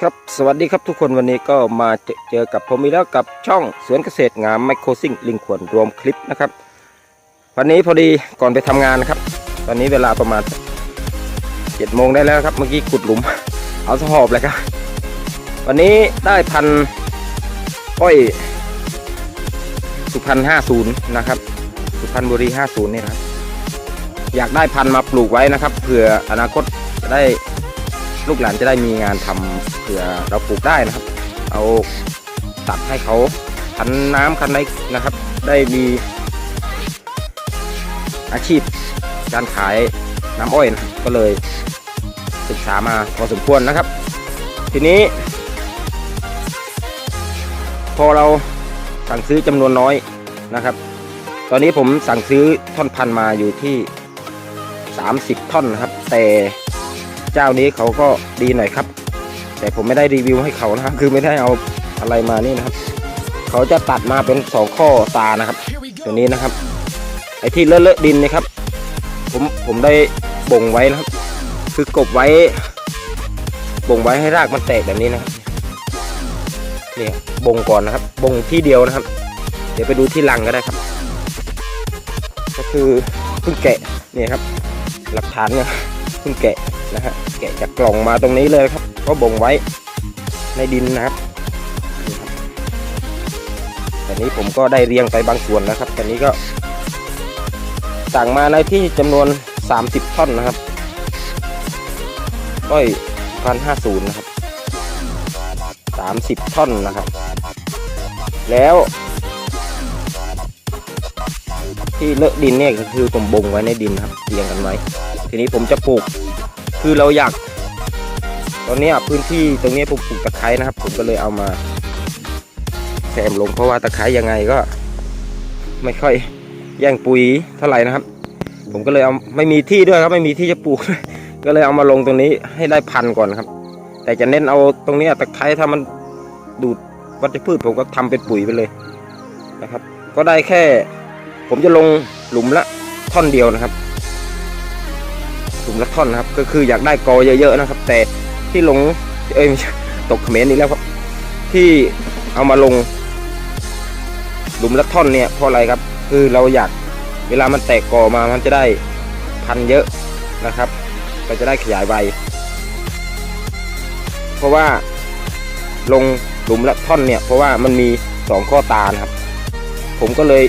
ครับสวัสดีครับทุกคนวันนี้ก็มาเจอเจอกับผมอีกแล้วกับช่องสวนเกษตรงามไมโครซิงลิงขวนรวมคลิปนะครับ วันนี้พอดีก่อนไปทำงานนะครับ ตอนนี้เวลาประมาณเจ็ดโมงได้แล้วครับเมื่อกี้ขุดหลุม เอาสหอบเลยครับ วันนี้ได้พันอ้อยสุพรรณห้าศูนย์นะครับ สุพรรณบุรีห้าศูนย์นี่นะครับ อยากได้พันมาปลูกไว้นะครับเผื่ออนาคตจะได้ลูกหลานจะได้มีงานทำ เผื่อเราปลูกได้นะครับ เอาตัดให้เขาคันน้ำคันไรนะครับ ได้มีอาชีพการขายน้ำอ้อยนะก็เลยศึกษามาพอสมควรนะครับ ทีนี้ พอเราสั่งซื้อจำนวนน้อยนะครับ ตอนนี้ผมสั่งซื้อท่อนพันมาอยู่ที่ 30 ท่อนนะครับ แต่เจ้านี้เขาก็ดีหน่อยครับ แต่ผมไม่ได้รีวิวให้เขานะครับคือไม่ได้เอาอะไรมานี่นะครับ เขาจะตัดมาเป็นสองข้อตานะครับ ตัวนี้นะครับ ไอ้ที่เลอะเลอะดินนะครับ ผมผมได้บ่งไว้นะครับ คือกบไว้บ่งไว้ให้รากมันแตกแบบนี้นะครับเนี่ยบ่งก่อนนะครับบ่งที่เดียวนะครับ เดี๋ยวไปดูที่รังก็ได้ครับ ก็คือเพิ่งแกะเนี่ยครับ หลักฐานเนี่ยเพิ่งแกะนะฮะแกะจากกล่องมาตรงนี้เลยครับ ก็บ่งไว้ในดินนะครับตอนนี้ผมก็ได้เรียงไปบางส่วนแล้วครับตอนนี้ก็สั่งมาในที่จำนวน 30 ท่อนนะครับก้อยพันห้าศูนย์นะครับ30ท่อนนะครับ แล้วที่เลอะดินเนี่ยก็คือผมบ่งไว้ในดินครับเรียงกันไว้ ทีนี้ผมจะปลูก คือเราอยาก ตอนนี้พื้นที่ตรงนี้ผมปลูกตะไคร้นะครับ ผมก็เลยเอามาแซมลงเพราะว่าตะไคร้ยังไงก็ ไม่ค่อยแย่งปุ๋ยเท่าไหร่นะครับ ผมก็เลยเอาไม่มีที่ด้วยครับ ไม่มีที่จะปลูก ก็เลยเอามาลงตรงนี้ให้ได้พันก่อนครับ แต่จะเน้นเอาตรงนี้ตะไคร้ถ้ามันดูดวัชพืชผมก็ทำเป็นปุ๋ยไปเลยนะครับ ก็ได้แค่ ผมจะลงหลุมละท่อนเดียวนะครับหลุมละท่อนนะครับ ก็คืออยากได้กอเยอะๆนะครับ แต่ ที่ลงเอ้ยตกเขมรอีกแล้วครับ ที่เอามาลงหลุมละท่อนเนี่ยเพราะอะไรครับ คือเราอยากเวลามันแตกก่อมามันจะได้พันเยอะนะครับ ก็จะได้ขยายใบเพราะว่าลงหลุมละท่อนเนี่ย เพราะว่ามันมีสองข้อตานะครับ ผมก็เลย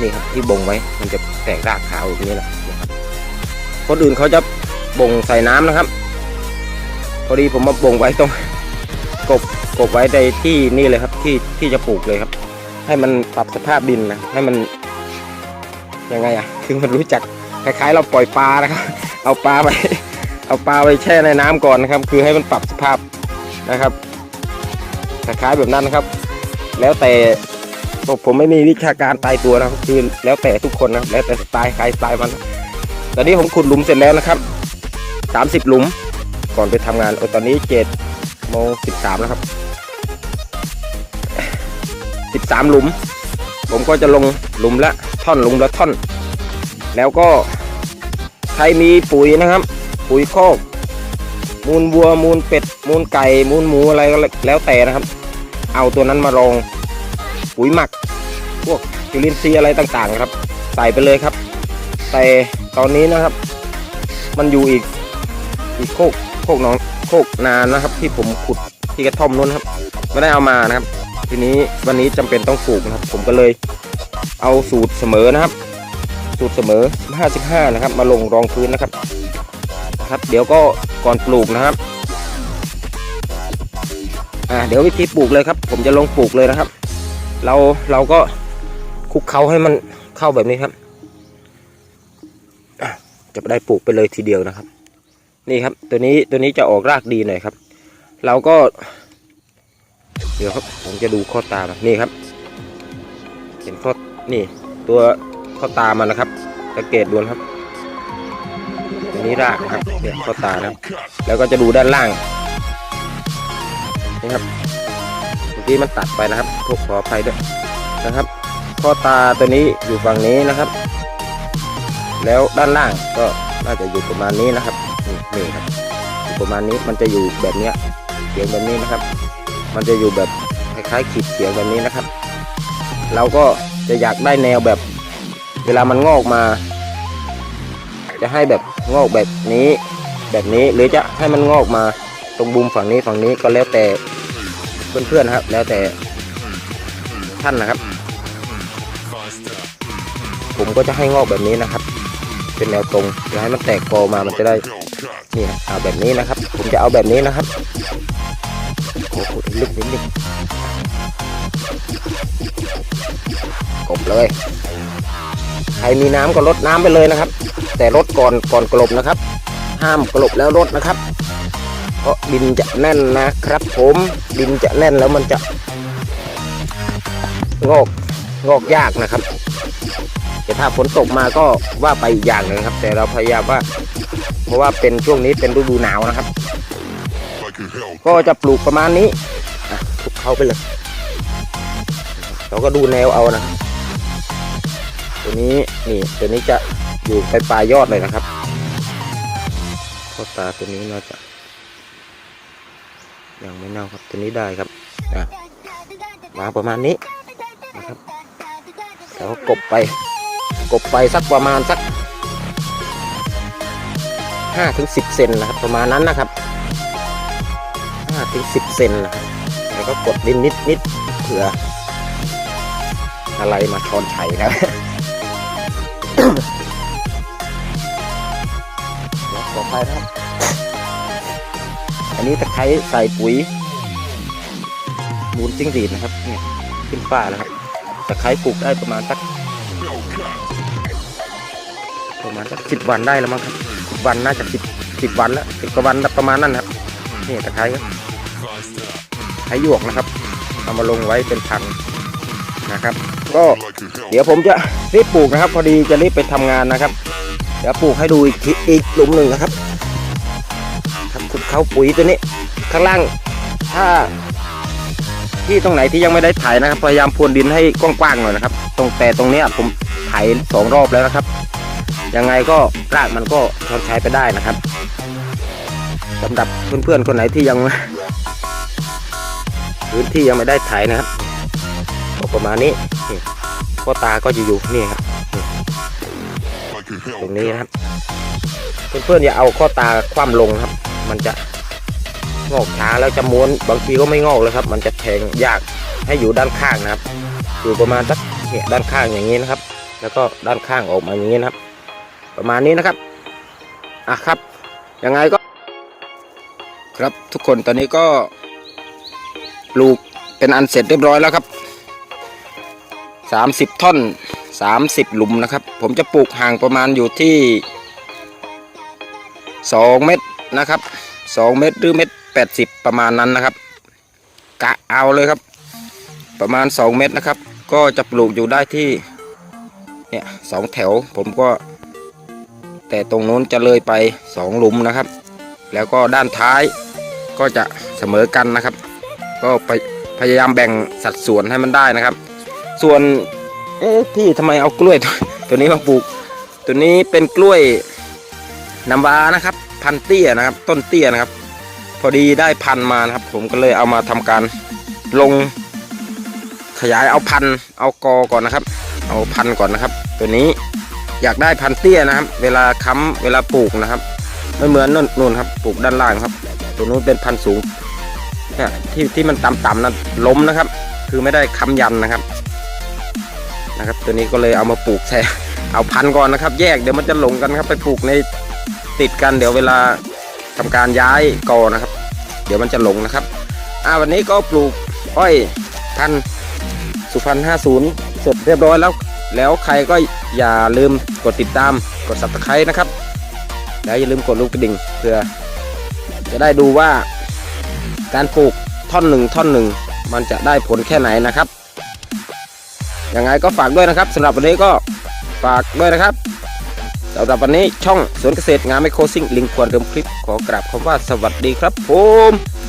นี่ครับที่บ่งไว้มันจะแตกรากขาวอย่างนี้แหละนะครับคนอื่นเขาจะบ่งใส่น้ำนะครับ อดีผมมาบ่งไว้ตรงกบกบไว้ในที่นี่เลยครับ ที่ที่จะปลูกเลยครับ ให้มันปรับสภาพดินนะให้มันยังไงอะคือมันรู้จักคล้ายๆ เราปล่อยปลานะครับ เอาปลาไป เอาปลาไปแช่ในน้ำก่อนนะครับ คือให้มันปรับสภาพนะครับคล้ายๆแบบนั้นนะครับ แล้วแต่ผมผมไม่มีวิชาการตายตัวนะครับคือแล้วแต่ทุกคนนะครับแล้วแต่สไตล์ใครสไตล์มัน ตอนนี้ผมขุดหลุมเสร็จแล้วนะครับ 30 หลุม ก่อนไปทำงานโอ้ตอนนี้7โมง13แล้วครับ13หลุม ผมก็จะลงหลุมละท่อนหลุมละท่อน แล้วก็ใครมีปุ๋ยนะครับ ปุ๋ยคอกมูลวัวมูลเป็ด มูลไก่ มูลหมูอะไรก็แล้วแต่นะครับ เอาตัวนั้นมาลองปุ๋ยหมัก พวกจุลินทรีย์อะไรต่างๆครับ ใส่ไปเลยครับ แต่ตอนนี้นะครับ มันอยู่อีก อีกโคกโคกน้องโคกนานนะครับ ที่ผมขุดที่กระท่อมนู้นครับ ไม่ได้เอามานะครับ ทีนี้วันนี้จำเป็นต้องปลูกนะครับ ผมก็เลยเอาสูตรเสมอนะครับ สูตรเสมอ 55 นะครับ มาลงรองพื้นนะครับนะครับ เดี๋ยวก็ก่อนปลูกนะครับอ่าเดี๋ยววิธีปลูกเลยครับ ผมจะลงปลูกเลยนะครับ เราเราก็คลุกเคล้าให้มันเข้าแบบนี้ครับจะได้ปลูกไปเลยทีเดียวนะครับ นี่ครับ ตัวนี้ตัวนี้จะออกรากดีหน่อยครับ เราก็ เดี๋ยวครับผมจะดูข้อตามันนี่ครับ เห็นข้อนี่ ตัวข้อตามันนะครับสังเกตดูนครับตัวนี้รากนะครับเนี่ยข้อตานะครับแล้วก็จะดูด้านล่างนี่ครับเมื่อกี้มันตัดไปนะครับขอขออภัยด้วยนะครับ ข้อตาตัวนี้อยู่ฝั่งนี้นะครับ แล้วด้านล่างก็น่าจะอยู่ประมาณนี้นะครับ นี่ครับประมาณนี้มันจะอยู่แบบเนี้ยเขียงแบบนี้นะครับ มันจะอยู่แบบคล้ายๆขีดเขียงแบบนี้นะครับ เราก็จะอยากได้แนวแบบ เวลามันงอกมา จะให้แบบงอกแบบนี้ แบบนี้หรือจะให้มันงอกมาตรงบุมฝั่งนี้ฝั่งนี้ก็แล้วแต่เพื่อนๆนะครับ แล้วแต่ท่านนะครับ ผมก็จะให้งอกแบบนี้นะครับ เป็นแนวตรงอยาให้มันแตกกอมามันจะได้ นี่เอาแบบนี้นะครับ ผมจะเอาแบบนี้นะครับโอ้โหลึกนิดนึงกบเลย ใครมีน้ำก็ลดน้ำไปเลยนะครับ แต่ลดก่อนก่อนกลบนะครับ ห้ามกลบแล้วลดนะครับ เพราะดินจะแน่นนะครับ ผมดินจะแน่นแล้วมันจะ งอกงอกยากนะครับแต่ถ้าฝนตกมาก็ว่าไปอีกอย่างหนึ่งครับ แต่เราพยายามว่า เพราะว่าเป็นช่วงนี้เป็นฤดูหนาวนะครับ ก็จะปลูกประมาณนี้อะปลูกเข้าไปเลยเราก็ดูแนวเอานะครับตัวนี้นี่ตัวนี้จะอยู่ไปปลายยอดเลยนะครับข้อตาตัวนี้น่าจะยังไม่เน่าครับตัวนี้ได้ครับอะวางประมาณนี้นะครับแล้วก็กบไป กบไปสักประมาณสัก ห้าถึงสิบเซนนะครับ ประมาณนั้นนะครับห้าถึงสิบเซนนะครับแล้วก็กดดินนิดนิดๆเผื่อ อะไรมาชอนไฉครับแล้วต่อไปนะครับ อันนี้ตะไคร้ใส่ปุ๋ยมูลจิ้งหรีดนะครับเนี่ยขึ้นฝ้าแล้วครับตะไคร้ปลูกได้ประมาณสักประมาณสักสิบวันได้แล้วมั้งครับ วันน่าจะสิบสิบวันแล้วสิบกว่าวันประมาณนั้นครับนี่ตะไคร้ครับไคร้หยวกนะครับเอามาลงไว้เป็นพันธุ์นะครับ ก็เดี๋ยวผมจะรีบปลูกนะครับ พอดีจะรีบไปทำงานนะครับ เดี๋ยวปลูกให้ดูอีกทีอีกหลุมหนึ่งนะครับทำขุดเข้าปุ๋ยตัวนี้ ข้างล่างถ้าที่ตรงไหนที่ยังไม่ได้ไถนะครับ พยายามพรวนดินให้กว้างๆหน่อยนะครับ ตรงแต่ตรงเนี้ยผมไถสองรอบแล้วนะครับ ยังไงก็รากมันก็ทนใช้ไปได้นะครับสำหรับเพื่อนๆคนไหนที่ยังพื้นที่ยังไม่ได้ไถนะครับก็ประมาณนี้นี่พ่อตาก็จะอยู่นี่ครับตรงนี้นะครับเพื่อนๆอย่าเอาข้อตาคว่ำลงครับ มันจะงอกช้าแล้วจะม้วนบางทีก็ไม่งอกเลยครับ มันจะแทงยากให้อยู่ด้านข้างนะครับ อยู่ประมาณสักเนี่ยด้านข้างอย่างนี้นะครับ แล้วก็ด้านข้างออกมาอย่างนี้นะครับ ประมาณนี้นะครับอะครับยังไงก็ ครับทุกคนตอนนี้ก็ปลูกเป็นอันเสร็จเรียบร้อยแล้วครับ30ท่อน30หลุมนะครับ ผมจะปลูกห่างประมาณอยู่ที่2เมตรนะครับ2เมตรหรือเมตร80ประมาณนั้นนะครับ กะเอาเลยครับ ประมาณ2เมตรนะครับ ก็จะปลูกอยู่ได้ที่เนี่ยสองแถวผมก็ แต่ตรงนู้นจะเลยไป 2 หลุมนะครับ แล้วก็ด้านท้ายก็จะเสมอกันนะครับ ก็ไปพยายามแบ่งสัดส่วนให้มันได้นะครับ ส่วนเอ๊ะพี่ทำไมเอากล้วยตัวนี้มาปลูก ตัวนี้เป็นกล้วยน้ำว้านะครับ พันเตี้ยนะครับ ต้นเตี้ยนะครับ พอดีได้พันมานะครับ ผมก็เลยเอามาทำการลงขยายเอาพันเอากอก่อนนะครับ เอาพันก่อนนะครับ ตัวนี้ อยากได้พันเตี้ยนะครับ เวลาค้ำเวลาปลูกนะครับ ไม่เหมือนนู่นนู่นครับ ปลูกด้านล่างครับ ตัวนู้นเป็นพันสูงเนี่ยที่ที่มันต่ำๆนั้นล้มนะครับ คือไม่ได้ค้ำยันนะครับนะครับ ตัวนี้ก็เลยเอามาปลูกแทนเอาพันก่อนนะครับ แยกเดี๋ยวมันจะหลงกันครับ ไปปลูกในติดกันเดี๋ยวเวลาทำการย้ายกอนะครับ เดี๋ยวมันจะหลงนะครับอ่าวันนี้ก็ปลูกอ้อยพันสุพรรณ50เสร็จเรียบร้อยแล้ว แล้วใครก็ อย่าลืมกดติดตามกด subscribe นะครับ แล้วอย่าลืมกดลูกกระดิ่งเพื่อ จะได้ดูว่าการปลูกท่อนหนึ่งท่อนหนึ่งมันจะได้ผลแค่ไหนนะครับยังไงก็ฝากด้วยนะครับสำหรับวันนี้ก็ฝากด้วยนะครับสำหรับวันนี้ช่องสวนเกษตรงานไมโครซิ่งลิงควรเดิมคลิปขอกราบคำว่าสวัสดีครับผม